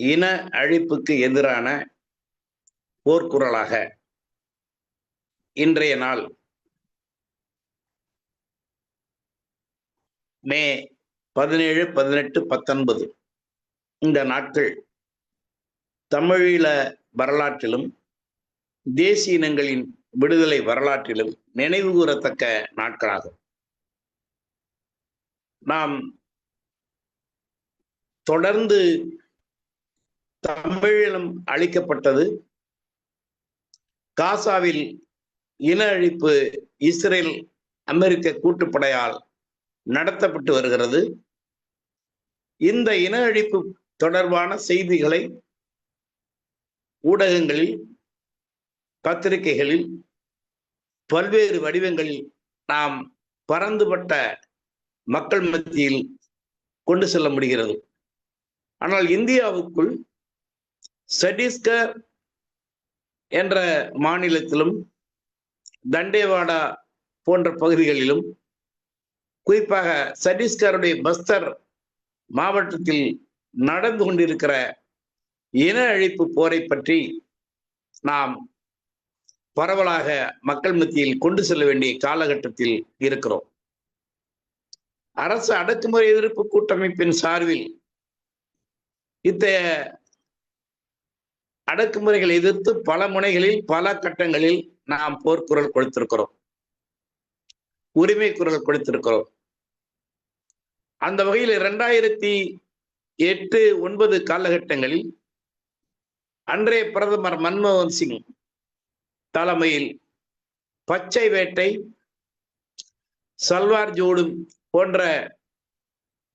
இன அழிப்புக்கு எதிரான போர்க்குரலாக இன்றைய நாள். மே பதினேழு பதினெட்டு பத்தொன்பது. இந்த நாட்கள் தமிழீழ வரலாற்றிலும் தேசிய இனங்களின் விடுதலை வரலாற்றிலும் நினைவு கூறத்தக்க நாட்களாகும். நாம் தொடர்ந்து தமிழினம் அளிக்கப்பட்டது. காசாவில் இன அழிப்பு இஸ்ரேல் அமெரிக்க கூட்டுப்படையால் நடத்தப்பட்டு வருகிறது. இந்த இன அழிப்பு தொடர்பான செய்திகளை ஊடகங்களில் பத்திரிகைகளில் பல்வேறு வடிவங்களில் நாம் பறந்துபட்ட மக்கள் மத்தியில் கொண்டு செல்ல முடிகிறது. ஆனால் இந்தியாவுக்குள் சட்டீஸ்கர் என்ற மாநிலத்திலும் தண்டேவாடா போன்ற பகுதிகளிலும் குறிப்பாக சட்டீஸ்கருடைய பஸ்தர் மாவட்டத்தில் நடந்து கொண்டிருக்கிற இன அழிப்பு போரை பற்றி நாம் பரவலாக மக்கள் மத்தியில் கொண்டு செல்ல வேண்டிய காலகட்டத்தில் இருக்கிறோம். அரசு அடக்குமுறை எதிர்ப்பு கூட்டமைப்பின் சார்பில் இத்தகைய அடக்குமுறைகளை எதிர்த்து பல முனைகளில் பல கட்டங்களில் நாம் போர்க்குரல் கொடுத்திருக்கிறோம். உரிமை குரல் கொடுத்திருக்கிறோம். அந்த வகையில் இரண்டாயிரத்தி எட்டு ஒன்பது காலகட்டங்களில் அன்றைய பிரதமர் மன்மோகன் சிங் தலைமையில் பச்சை வேட்டை சல்வார் ஜோடும் போன்ற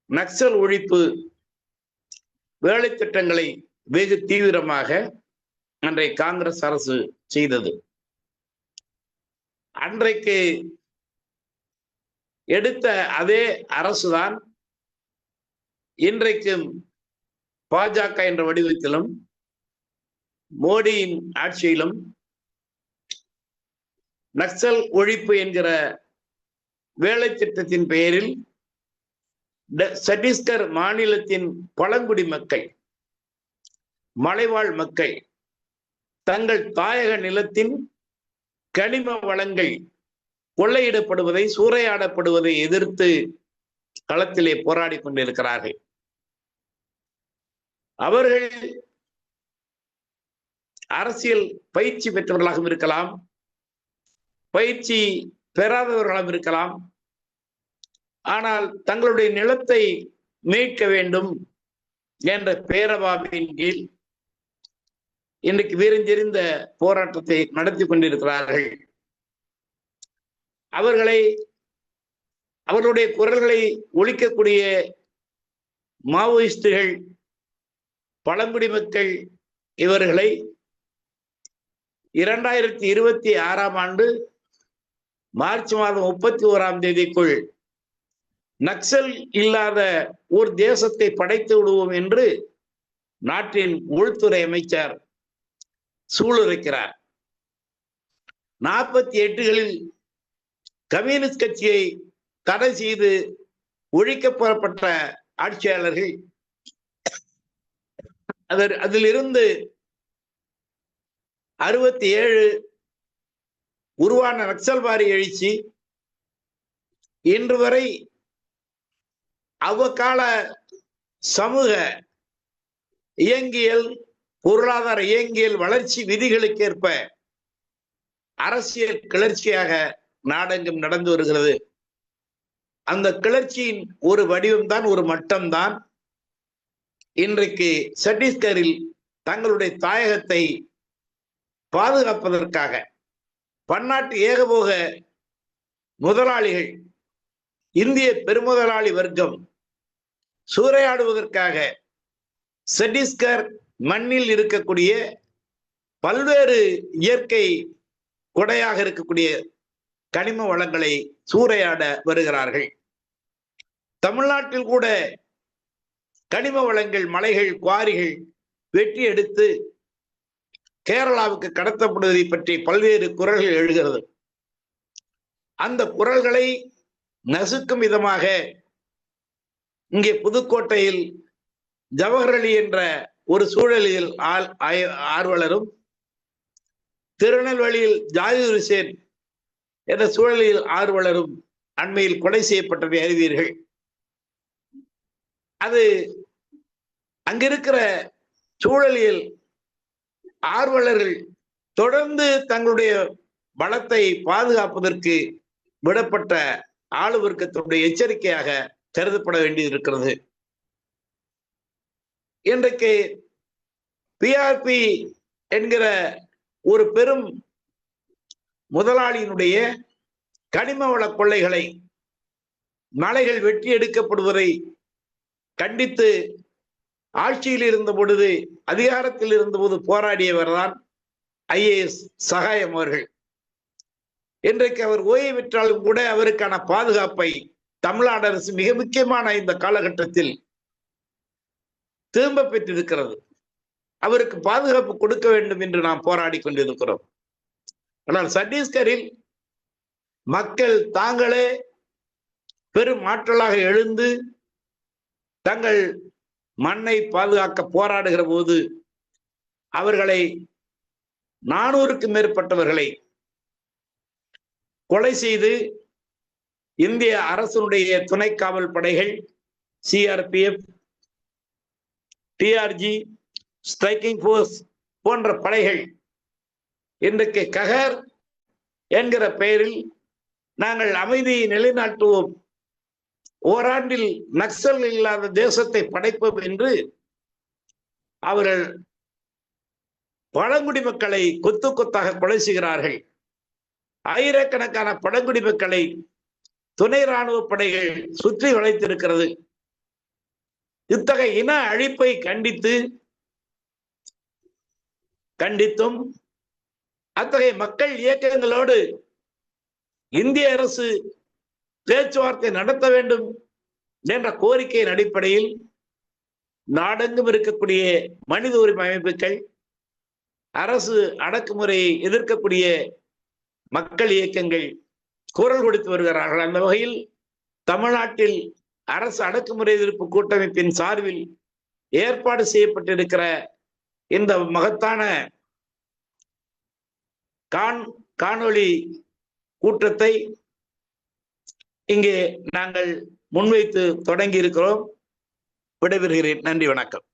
நக்சல் ஒழிப்பு வேலை திட்டங்களை வெகு தீவிரமாக அன்றைய காங்கிரஸ் அரசு செய்தது. அன்றைக்கு எடுத்த அதே அரசுதான் இன்றைக்கும் பாஜக என்ற வடிவத்திலும் மோடியின் ஆட்சியிலும் நக்சல் ஒழிப்பு என்கிற வேலை திட்டத்தின் பெயரில் சத்தீஸ்கர் மாநிலத்தின் பழங்குடி மக்கள் மலைவாழ் மக்கள் தங்கள் தாயக நிலத்தின் கனிம வளங்கள் கொள்ளையிடப்படுவதை சூறையாடப்படுவதை எதிர்த்து களத்திலே போராடி கொண்டிருக்கிறார்கள். அவர்கள் அரசியல் பயிற்சி பெற்றவர்களாகவும் இருக்கலாம் பயிற்சி பெறாதவர்களாகவும் இருக்கலாம். ஆனால் தங்களுடைய நிலத்தை மீட்க வேண்டும் என்ற பேரவாவின் கீழ் இன்றைக்கு வீரஞ்செறிந்த போராட்டத்தை நடத்தி கொண்டிருக்கிறார்கள். அவர்களை அவர்களுடைய குரல்களை ஒழிக்கக்கூடிய மாவோயிஸ்டுகள் பழங்குடி மக்கள் இவர்களை இரண்டாயிரத்தி இருபத்தி ஆறாம் ஆண்டு மார்ச் மாதம் முப்பத்தி ஓராம் தேதிக்குள் நக்சல் இல்லாத ஒரு தேசத்தை படைத்து விடுவோம் என்று நாட்டின் உள்துறை அமைச்சர் சூளுரைக்கிறார். நாற்பத்தி எட்டுகளில் கம்யூனிஸ்ட் கட்சியை தடை செய்து ஒழிக்கப்படப்பட்ட ஆட்சியாளர்கள் அதர் அதிலிருந்து அறுபத்தி ஏழு உருவான நக்சல்வாரி எழுச்சி இன்று வரை அவ்வக்கால சமூக இயங்கியல் பொருளாதார இயங்கியல் வளர்ச்சி விதிகளுக்கேற்ப அரசியல் கிளர்ச்சியாக நாடெங்கும் நடந்து வருகிறது. அந்த கிளர்ச்சியின் ஒரு வடிவம்தான் ஒரு மட்டம்தான். இன்றைக்கு சத்தீஸ்கரில் தங்களுடைய தாயகத்தை பாதுகாப்பதற்காக பன்னாட்டு ஏகபோக முதலாளிகள் இந்திய பெருமுதலாளி வர்க்கம் சூறையாடுவதற்காக சட்டீஸ்கர் மண்ணில் இருக்கக்கூடிய பல்வேறு இயற்கை கொடையாக இருக்கக்கூடிய கனிம வளங்களை சூறையாட வருகிறார்கள். தமிழ்நாட்டில் கூட கனிம வளங்கள் மலைகள் குவாரிகள் வெட்டி எடுத்து கேரளாவுக்கு கடத்தப்படுவதை பற்றி பல்வேறு குரல்கள் எழுகிறது. அந்த குரல்களை நசுக்கும் விதமாக இங்கே புதுக்கோட்டையில் ஜவஹர் அலி என்ற ஒரு சூழலில் ஆள் ஆய- ஆர்வலரும் திருநெல்வேலியில் ஜாகிர் ஹுசேன் என்ற சூழலில் ஆர்வலரும் அண்மையில் கொலை செய்யப்பட்டதை அறிவீர்கள். அது அங்கிருக்கிற சூழலில் ஆர்வலர்கள் தொடர்ந்து தங்களுடைய பலத்தை பாதுகாப்பதற்கு விடப்பட்ட ஆளு வர்க்கத்தினுடைய எச்சரிக்கையாக கருதப்பட வேண்டியிருக்கிறது. இன்றைக்கு பிஆர்பி என்கிற ஒரு பெரும் முதலாளியினுடைய கனிம வள கொள்ளைகளை மலைகள் வெட்டி எடுக்கப்படுவதை கண்டித்து ஆட்சியில் இருந்த பொழுது அதிகாரத்தில் இருந்தபோது போராடியவர் தான் ஐஏஎஸ் சகாயம் அவர்கள். இன்றைக்கு அவர் ஓய்வு பெற்றாலும் கூட அவருக்கான பாதுகாப்பை தமிழ்நாடு அரசு மிக முக்கியமான இந்த காலகட்டத்தில் திரும்ப பெற்றிருக்கிறது. அவருக்கு பாதுகாப்பு கொடுக்க வேண்டும் என்று நாம் போராடி கொண்டிருக்கிறோம். ஆனால் சத்தீஸ்கரில் மக்கள் தாங்களே பெரும் ஆற்றலாக எழுந்து தங்கள் மண்ணை பாதுகாக்க போராடுகிற போது அவர்களை நானூறுக்கு மேற்பட்டவர்களை கொலை செய்து இந்திய அரசனுடைய துணை காவல் படைகள் சிஆர்பிஎஃப் டிஆர்ஜி ஸ்ட்ரைக்கிங் ஃபோர்ஸ் போன்ற படைகள். இன்றைக்கு ககர் என்கிற பெயரில் நாங்கள் அமைதியை நிலைநாட்டுவோம். ஓராண்டில் நக்சல் இல்லாத தேசத்தை படைப்போம் என்று அவர்கள் பழங்குடி மக்களை கொத்து கொத்தாக கொலை செய்கிறார்கள். ஆயிரக்கணக்கான பழங்குடி மக்களை துணை ராணுவ படைகள் சுற்றி வளைத்திருக்கிறது. இத்தகைய இன அழிப்பை கண்டித்து கண்டித்தும் அத்தகைய மக்கள் இயக்கங்களோடு இந்திய அரசு பேச்சுவார்த்தை நடத்த வேண்டும் என்ற கோரிக்கையின் அடிப்படையில் நாடெங்கும் இருக்கக்கூடிய மனித உரிமை அமைப்புகள் அரசு அடக்குமுறையை எதிர்க்கக்கூடிய மக்கள் இயக்கங்கள் குரல் கொடுத்து வருகிறார்கள். அந்த வகையில் தமிழ்நாட்டில் அரசு அடக்குமுறை எதிர்ப்பு கூட்டமைப்பின் சார்பில் ஏற்பாடு செய்யப்பட்டிருக்கிற இந்த மகத்தான காண் காணொளி கூட்டத்தை இங்கே நாங்கள் முன்வைத்து தொடங்கி இருக்கிறோம் விடைபெறுகிறேன். நன்றி வணக்கம்.